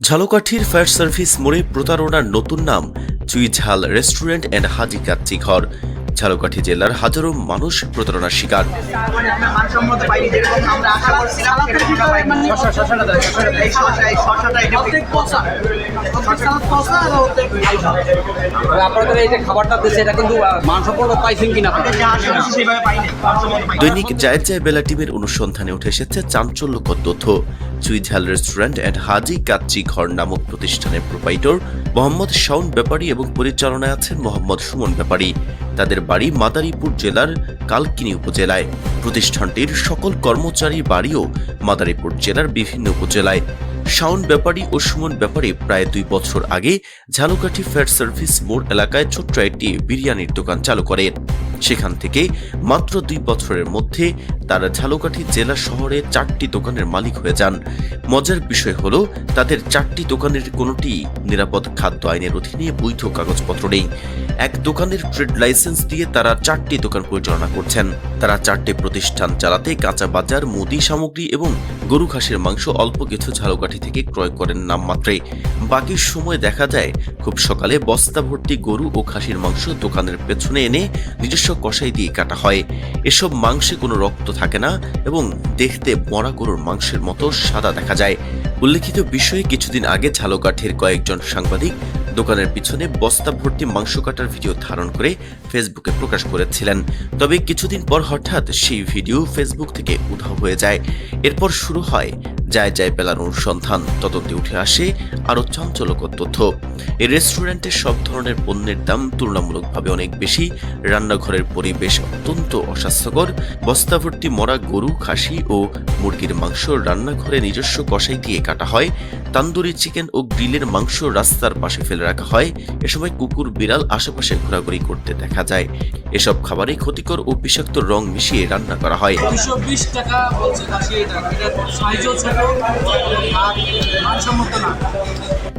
ঝালকাঠির fire service মোড়ে প্রতারণার নতুন নাম চুইঝাল রেস্টুরেন্ট অ্যান্ড হাজি কাচ্চি ঘর। ঝালকাঠি জেলার হাজারো মানুষ প্রতারণার শিকার। দৈনিক জায়দ জায় বেলা টিমের অনুসন্ধানে উঠে এসেছে চাঞ্চল্যকর তথ্য। চুইঝাল রেস্টুরেন্ট অ্যান্ড হাজি কাচ্চি ঘর নামক প্রতিষ্ঠানের প্রোপাইটর মোহাম্মদ শাওন ব্যাপারী এবং পরিচালনায় আছেন মোহাম্মদ সুমন ব্যাপারী। তাদের বাড়ি মাদারীপুর জেলার কালকিনি উপজেলায়। প্রতিষ্ঠানটির সকল কর্মচারী বাড়িও মাদারীপুর জেলার বিভিন্ন উপজেলায়। শাওন ব্যাপারী ও সুমন ব্যাপারী প্রায় দুই বছর আগে ঝালুকাঠি ফ্যাট সার্ভিস মোড় এলাকায় ছোট্ট একটি বিরিয়ানির দোকান চালু করেন। সেখান থেকে মাত্র দুই বছরের মধ্যে তারা ঝালকাঠি জেলা শহরে চারটি দোকানের মালিক হয়ে যান। মজার বিষয় হলো, তাদের চারটি দোকানের কোনোটি নিরাপদ খাদ্য আইনের অধীনে বৈধ কাগজপত্র নেই। এক দোকানের ট্রেড লাইসেন্স দিয়ে তারা চারটি দোকান পরিচালনা করছেন। তারা চারটি প্রতিষ্ঠান চালাতে কাঁচা বাজার, মুদি সামগ্রী এবং গরু, ঘাসের মাংস অল্প কিছু ঝালকাঠি থেকে ক্রয় করেন নামমাত্রে বাকি সময় দেখা যায়, খুব সকালে বস্তা ভর্তি গরু ও খাসির মাংস দোকানের পেছনে এনে নিজস্ব কষাই দিয়ে কাটা হয়। এসব মাংসে কোনো রক্ত থাকে না এবং দেখতে মরা গরুর মাংসের মতো সাদা দেখা যায়। উল্লেখিত বিষয়ে কিছুদিন আগে ঝালকাঠির কয়েকজন সাংবাদিক দোকানের পিছনে বস্তা ভর্তি মাংস কাটার ভিডিও ধারণ করে ফেসবুকে প্রকাশ করেছিলেন। তবে কিছুদিন পর হঠাৎ সেই ভিডিও ফেসবুক থেকে উধাও হয়ে যায়। এরপর শুরু হয় যায় যায় বেলার অনুসন্ধান। তদন্তে উঠে আসে আরও চাঞ্চল্যকর তথ্য। এই রেস্টুরেন্টে সব ধরনের পণ্যের দাম তুলনামূলকভাবে অনেক বেশি। রান্নাঘরের পরিবেশ অত্যন্ত অস্বাস্থ্যকর। বস্তাভর্তি মরা গরু, খাসি ও মুরগির মাংস রান্নাঘরে নিজস্ব কষাই দিয়ে কাটা হয়। তান্দুরি চিকেন ও গ্রিলের মাংস রাস্তার পাশে ফেলে রাখা হয় এ সময় কুকুর বিড়াল আশেপাশে ঘোরাঘুরি করতে দেখা যায়। এসব খাবারই ক্ষতিকর ও বিষাক্ত রং মিশিয়ে রান্না করা হয়। টাকা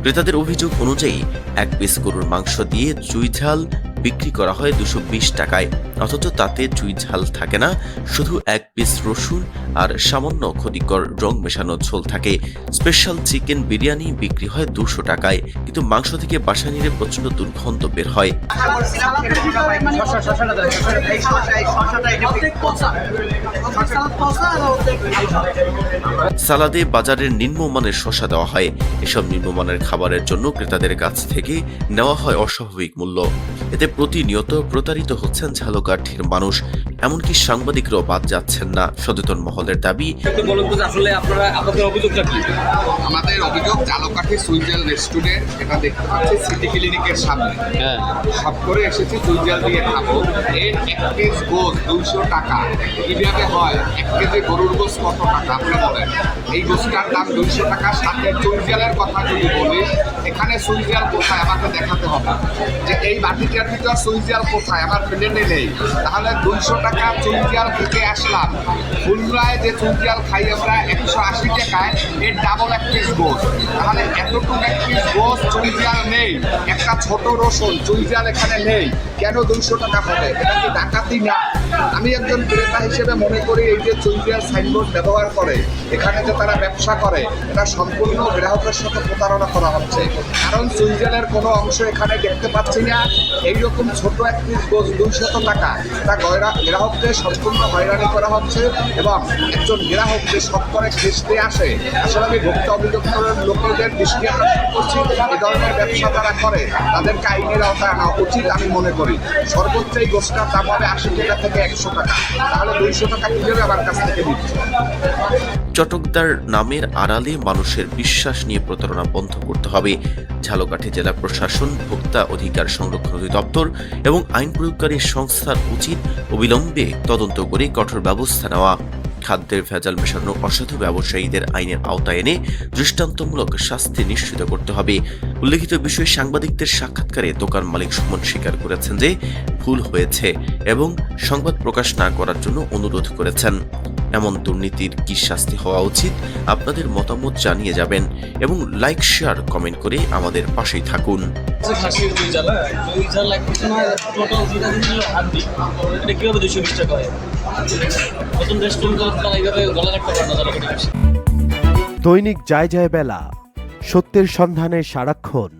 ক্রেতাদের অভিযোগ অনুযায়ী এক পিস গরুর মাংস দিয়ে চুই ঝাল বিক্রি করা হয় দুশো টাকায়। অথচ তাতে চুই ঝাল থাকে না, শুধু এক পিস রসুন আর সামান্য ক্ষতিকর রং মেশানো ঝোল থাকে। স্পেশাল চিকেন বিরিয়ানি বিক্রি হয় দুশো টাকায়, কিন্তু মাংস থেকে বাসা নিলে প্রচণ্ড দুর্গন্ধ বের হয়। সালাদ বাজারের নিম্নমানের শসা দেওয়া হয়। এসব নিম্নমানের খাবারের জন্য ক্রেতাদের কাছ থেকে নেওয়া হয় অস্বাভাবিক মূল্য। এতে প্রতিনিয়ত প্রতারিত হচ্ছেন ঝালকাঠির মানুষ এমনকি সাংবাদিকরাও বাদ যাচ্ছেন না। সচেতন মহলের দাবি একটু বলুন তো যে আসলে আপনারা আপনাদের অভিযোগটা কি? আমাদের অভিযোগ জালকাঠি সুইজাল রেস্টুরেন্ট এটা দেখতে পাচ্ছি সিটি ক্লিনিকের সামনে। হ্যাঁ। সব করে এসেছি সুইজাল দিয়ে খাব। এর এক পিস গোস দুইশো টাকা। কীভাবে হয় এক কেজি গরুর গোস কত টাকা? আপনি বলেন। এই গোসটার দাম দুইশো টাকা। সাথে সুইজালের কথা যদি বলি এখানে সুইজাল কোথায়? আমাকে দেখাতে হবে। যে এই বাটিটার ভিতর সুইজাল কোথায়? আমার প্লেটে নেই। তাহলে দুইশো টাকা চুইজাল থেকে আসলাম। ফুলরায় যে চুইজাল খাই আমরা একশো আশি টাকায় এর ডাবল এক পিস গোস তাহলে এতটুকু একটি গোস চুইজাল নেই। একটা ছোট রসুন চুইজাল এখানে নেই। কেন দুইশো টাকা হবে? এটা কি ডাকাতি না? আমি একজন ক্রেতা হিসেবে মনে করি এই যে চুইজাল সাইনবোর্ড ব্যবহার করে, এখানে যে তারা ব্যবসা করে, এটা সম্পূর্ণ গ্রাহকের সাথে প্রতারণা করা হচ্ছে। কারণ চুইজালের কোনো অংশ এখানে দেখতে পাচ্ছি না। এইরকম ছোট এক পিস গোস দুইশত টাকা। তা গ্রাহকদের সম্পূর্ণ হয়রানি করা হচ্ছে এবং একজন গ্রাহক যে সব করে ঘেসতে আসে, আসলে আমি ভোক্তা অভিযোগের লোকেদের দৃষ্টি আকর্ষণ করছি। এ ধরনের ব্যবসা তারা করে, তাদেরকে আইনের আওতায় আনা উচিত আমি মনে করি। সর্বোচ্চ এই গোষ্ঠটার দাম হবে আশি টাকা থেকে একশো টাকা। তাহলে দুইশো টাকা কীভাবে আমার কাছ থেকে দিচ্ছে চটকদার নামের আড়ালে মানুষের বিশ্বাস নিয়ে প্রতারণা বন্ধ করতে হবে। ঝালকাঠি জেলা প্রশাসন, ভোক্তা অধিকার সংরক্ষণ অধিদপ্তর এবং আইন প্রয়োগকারী সংস্থার উচিত অবিলম্বে তদন্ত করে কঠোর ব্যবস্থা নেওয়া। খাদ্যের ভেজাল মেশানো অসাধু ব্যবসায়ীদের আইনের আওতায় এনে দৃষ্টান্তমূলক শাস্তি নিশ্চিত করতে হবে। উল্লেখিত বিষয়ে সাংবাদিকদের সাক্ষাৎকারে দোকান মালিক সুমন স্বীকার করেছেন যে, ভুল হয়েছে এবং সংবাদ প্রকাশ না করার জন্য অনুরোধ করেছেন। এমন দুর্নীতির কি শাস্তি হওয়া উচিত? আপনাদের মতামত জানিয়ে যাবেন এবং লাইক শেয়ার কমেন্ট করে আমাদের পাশেই থাকুন। দৈনিক যায় যায় বেলা, সত্যের সন্ধানে সারাক্ষণ।